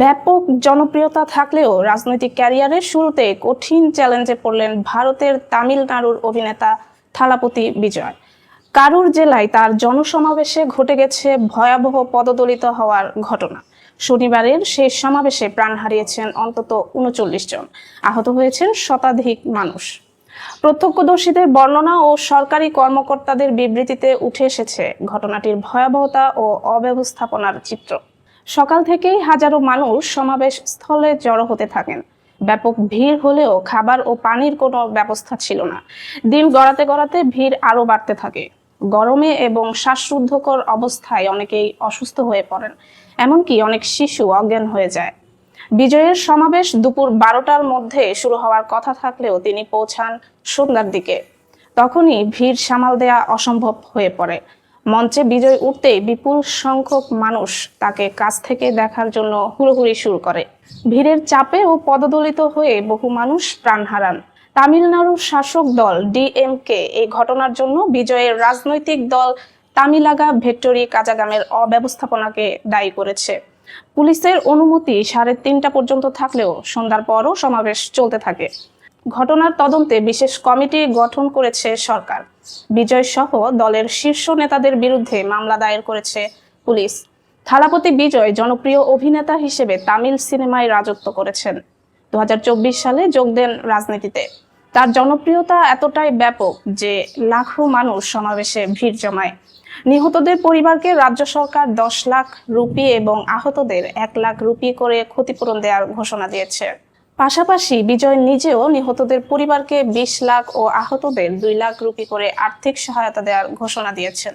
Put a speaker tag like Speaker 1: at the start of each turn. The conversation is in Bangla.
Speaker 1: ব্যাপক জনপ্রিয়তা থাকলেও রাজনৈতিক ক্যারিয়ারের শুরুতে কঠিন চ্যালেঞ্জে পড়লেন ভারতের তামিলনাড়ুর অভিনেতা থালাপতি বিজয়। কারুর জেলায় তার জনসমাবেশে ঘটে গেছে ভয়াবহ পদদলিত হওয়ার ঘটনা। শনিবারের শেষ সমাবেশে প্রাণ হারিয়েছেন অন্তত উনচল্লিশ জন। আহত হয়েছেন শতাধিক মানুষ। প্রত্যক্ষদর্শীদের বর্ণনা ও সরকারি কর্মকর্তাদের বিবৃতিতে উঠে এসেছে ঘটনাটির ভয়াবহতা ও অব্যবস্থাপনার চিত্র। সকাল থেকেই হাজারো মানুষ সমাবেশ স্থলে জড়ো হতে থাকেন। ব্যাপক ভিড় হলেও খাবার ও পানির কোনো ব্যবস্থা ছিল না। দিন গড়াতে গড়াতে ভিড় আরও বাড়তে থাকে। গরমে এবং শ্বাসরুদ্ধকর অবস্থায় অনেকেই অসুস্থ হয়ে পড়েন। এমনকি অনেক শিশু অজ্ঞান হয়ে যায়। বিজয়ের সমাবেশ দুপুর বারোটার মধ্যে শুরু হওয়ার কথা থাকলেও তিনি পৌঁছান সন্ধ্যার দিকে। তখনই ভিড় সামাল দেয়া অসম্ভব হয়ে পড়ে। মঞ্চে বিজয় উঠতেই বিপুল সংখ্যক মানুষ তাকে কাছ থেকে দেখার জন্য হুড়োহুড়ি শুরু করে। ভিড়ের চাপে ও পদদলিত হয়ে বহু মানুষ প্রাণ হারান। তামিলনাড়ুর শাসক দল ডিএমকে এই ঘটনার জন্য বিজয়ের রাজনৈতিক দল তামিলাগা ভেক্টরি কাজাগামের অব্যবস্থাপনাকে দায়ী করেছে। পুলিশের অনুমতি সাড়ে তিনটা পর্যন্ত থাকলেও সন্ধ্যার পরও সমাবেশ চলতে থাকে। ঘটনার তদন্তে বিশেষ কমিটি গঠন করেছে সরকার। বিজয় সহ দলের শীর্ষ নেতাদের বিরুদ্ধে মামলা দায়ের করেছে পুলিশ। থালাপতি বিজয় জনপ্রিয় অভিনেতা হিসেবে তামিল সিনেমায় রাজত্ব করেছেন। দু হাজার চব্বিশ সালে যোগ দেন রাজনীতিতে। তার জনপ্রিয়তা এতটাই ব্যাপক যে লাখো মানুষ সমাবেশে ভিড় জমায়। নিহতদের পরিবারকে রাজ্য সরকার দশ লাখ রুপি এবং আহতদের এক লাখ রুপি করে ক্ষতিপূরণ দেওয়ার ঘোষণা দিয়েছে। পাশাপাশি বিজয় নিজেও নিহতদের পরিবারকে বিশ লাখ ও আহতদের দুই লাখ রুপি করে আর্থিক সহায়তা দেওয়ার ঘোষণা দিয়েছেন।